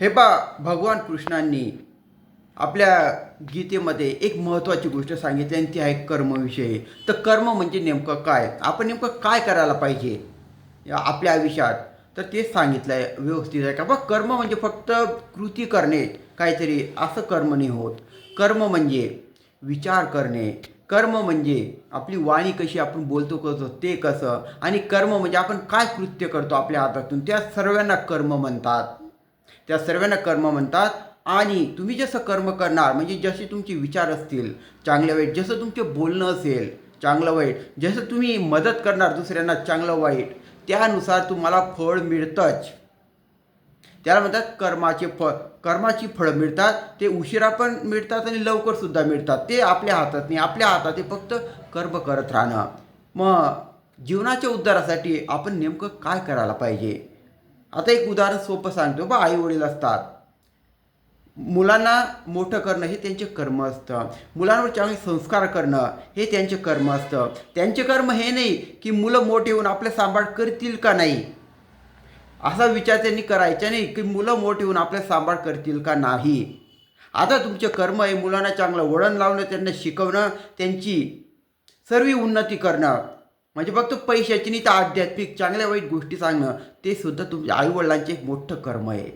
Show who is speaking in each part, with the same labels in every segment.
Speaker 1: हे पा भगवान कृष्णांनी आपल्या गीतेमध्ये एक महत्त्वाची गोष्ट सांगितली आणि ती आहे कर्मविषयी. तर कर्म म्हणजे नेमकं काय? आपण नेमकं काय करायला पाहिजे? आपल्या आयुष्यात. तर तेच सांगितलं आहे व्यवस्थित आहे का? बघ कर्म म्हणजे फक्त कृती करणे काहीतरी असं कर्म नाही होत. कर्म म्हणजे विचार करणे. कर्म म्हणजे आपली वाणी कशी आपण बोलतो कसं ते कसं आणि कर्म म्हणजे आपण काय कृत्य करतो आपल्या हातातून? त्या सर्वांना कर्म म्हणतात. त्या सर्वांना कर्म म्हणतात. आणि तुम्ही जसं कर्म करणार म्हणजे जसे तुमचे विचार असतील चांगल्या वाईट जसं तुमचे बोलणं असेल चांगलं वाईट जसं तुम्ही मदत करणार दुसऱ्यांना चांगलं वाईट त्यानुसार तुम्हाला फळ मिळतंच. त्याला म्हणतात कर्माचे फळ कर्माची फळं मिळतात ते उशिरा पण मिळतात आणि लवकर सुद्धा मिळतात. ते आपल्या हातात नाही आपल्या हातात ते फक्त कर्म करत राहणं. मग जीवनाच्या उद्धारासाठी आपण नेमकं काय करायला पाहिजे? आता एक उदाहरण सोपं सांगतो बा आई वडील असतात. मुलांना मोठं करणं हे त्यांचे कर्म असतं. मुलांवर चांगले संस्कार करणं हे त्यांचे कर्म असतं. त्यांचे कर्म हे नाही की मुलं मोठे होऊन आपले सांभाळ करतील का नाही? असा विचार त्यांनी करायचा नाही की मुलं मोठी होऊन आपले सांभाळ करतील का नाही? आता तुमचे कर्म आहे मुलांना चांगलं वळण लावणं त्यांना शिकवणं त्यांची सर्व उन्नती करणं. म्हणजे फक्त पैशाची नाही तर आध्यात्मिक चांगल्या वाईट गोष्टी सांगणं ते सुद्धा तुमच्या आईवडिलांचे एक मोठं कर्म आहे.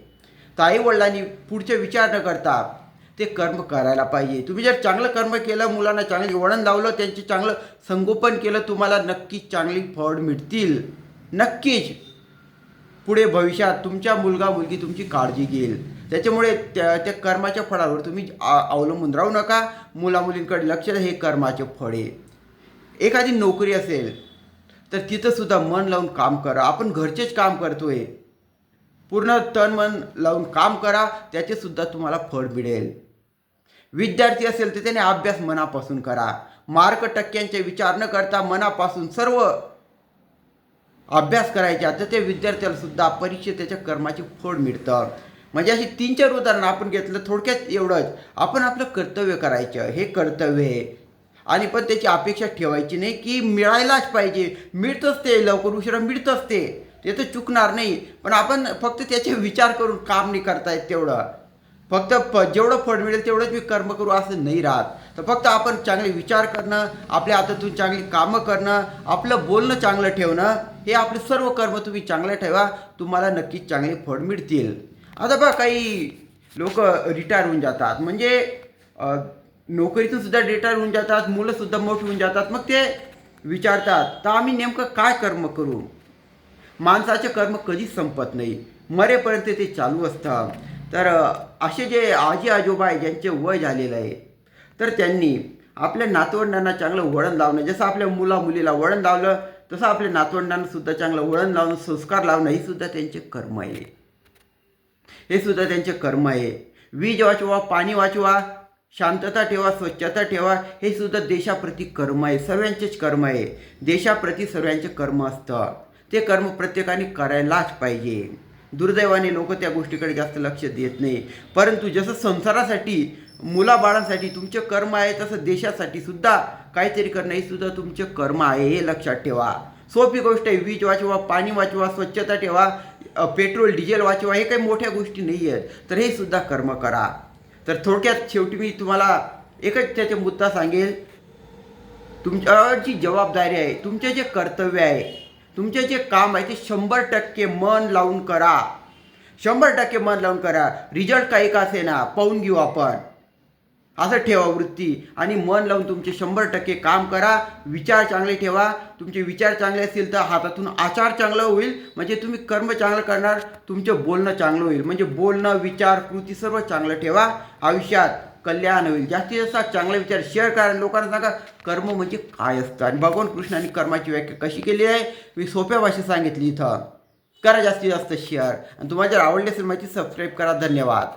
Speaker 1: तर आईवडिलांनी पुढचे विचार न करता ते कर्म करायला पाहिजे. तुम्ही जर चांगलं कर्म केलं मुलांना चांगले वळण लावलं त्यांचे चांगलं संगोपन केलं तुम्हाला नक्कीच चांगली फळ मिळतील. नक्कीच. पुढे भविष्यात तुमच्या मुलगा मुलगी तुमची काळजी घेईल. त्याच्यामुळे त्या त्या कर्माच्या फळावर तुम्ही आ- अवलंबून राहू नका. मुला मुलींकडे लक्ष द्या, हे कर्माचे फळ आहे. एखादी नोकरी असेल तर तिथंसुद्धा मन लावून काम करा. आपण घरचेच काम करतोय. पूर्ण तन मन लावून काम करा. त्याचेसुद्धा तुम्हाला फळ मिळेल. विद्यार्थी असेल तर त्याने अभ्यास मनापासून करा. मार्क टक्क्यांचे विचार न करता मनापासून सर्व अभ्यास करायच्या तर त्या विद्यार्थ्याला सुद्धा परीक्षेत त्याच्या कर्माचे फळ मिळतं. म्हणजे अशी तीन चार उदाहरणं आपण घेतलं. थोडक्यात एवढंच. आपण आपलं कर्तव्य करायचं. हे कर्तव्य आहे. आणि पण त्याची अपेक्षा ठेवायची नाही की मिळायलाच पाहिजे. मिळतंच ते लवकर उशिरा मिळतंच ते. ते तर चुकणार नाही. पण आपण फक्त त्याचे विचार करून काम नाही करतायत तेवढं. फक्त प जेवढं फळ मिळेल तेवढंच मी कर्म करू असं नाही राहत. तर फक्त आपण चांगले विचार करणं आपल्या हातातून चांगली कामं करणं आपलं बोलणं चांगलं ठेवणं हे आपले सर्व कर्म तुम्ही चांगलं ठेवा. तुम्हाला नक्कीच चांगले फळ मिळतील. आता बघा काही लोक रिटायर होऊन जातात. म्हणजे नोकरीतून सुद्धा रिटायर होऊन जातात मुलं सुद्धा मोठी होऊन जातात. मग ते विचारतात तर आम्ही नेमकं काय कर्म करू? माणसाचे कर्म कधीच संपत नाही. मरेपर्यंत ते चालू असतं तर असे जे आजी आजोबा आहे ज्यांचे वय झालेलं आहे तर त्यांनी आपल्या नातवंडांना चांगलं वळण लावणं जसं आपल्या मुला मुलीला वळण लावलं तसं आपल्या नातवंडांना सुद्धा चांगलं वळण लावणं संस्कार लावणं हे सुद्धा त्यांचे कर्म आहे. हे सुद्धा त्यांचे कर्म आहे. वीज वाचवा पाणी वाचवा शांतता ठेवा स्वच्छता ठेवा हे सुद्धा देशाप्रती कर्म आहे सर्वांचेच कर्म आहे. देशाप्रती सर्वांचे कर्म असतं ते कर्म प्रत्येकाने करायलाच पाहिजे. दुर्दैवाने लोक त्या गोष्टीकडे जास्त लक्ष देत नाही. परंतु जसं संसारासाठी मुलाबाळांसाठी तुमचे कर्म आहे तसं देशासाठी सुद्धा काहीतरी करणं हे सुद्धा तुमचे कर्म आहे हे लक्षात ठेवा. सोपी गोष्ट आहे वीज वाचवा पाणी वाचवा स्वच्छता ठेवा पेट्रोल डिझेल वाचवा हे काही मोठ्या गोष्टी नाही आहेत तर हे सुद्धा कर्म करा. तर थोडक्यात शेवटी मी तुम्हाला एकच त्याचा मुद्दा सांगेल. तुमच्यावर जी जबाबदारी आहे तुमचे जे कर्तव्य आहे तुमचे जे काम आहे ते शंभर टक्के मन लावून करा. शंभर टक्के मन लावून करा. रिझल्ट काही का असेना पाहून घेऊ आपण. असं ठेवा वृत्ती. आणि मन लावून तुमचे शंभर टक्के काम करा. विचार चांगले ठेवा. तुमचे विचार चांगले असतील तर हातातून आचार चांगला होईल. म्हणजे तुम्ही कर्म चांगलं करणार तुमचं बोलणं चांगलं होईल. म्हणजे बोलणं विचार कृती सर्व चांगलं ठेवा. आयुष्यात कल्याण होईल. जास्तीत जास्त चांगले विचार शेअर करा. लोकांना सांगा कर्म म्हणजे काय असतं? आणि भगवान कृष्णाने कर्माची व्याख्या कशी केली आहे? मी सोप्या भाषेत सांगितली इथं. करा जास्तीत जास्त शेअर आणि तुम्हाला जर आवडली असेल माहिती सबस्क्राईब करा. धन्यवाद.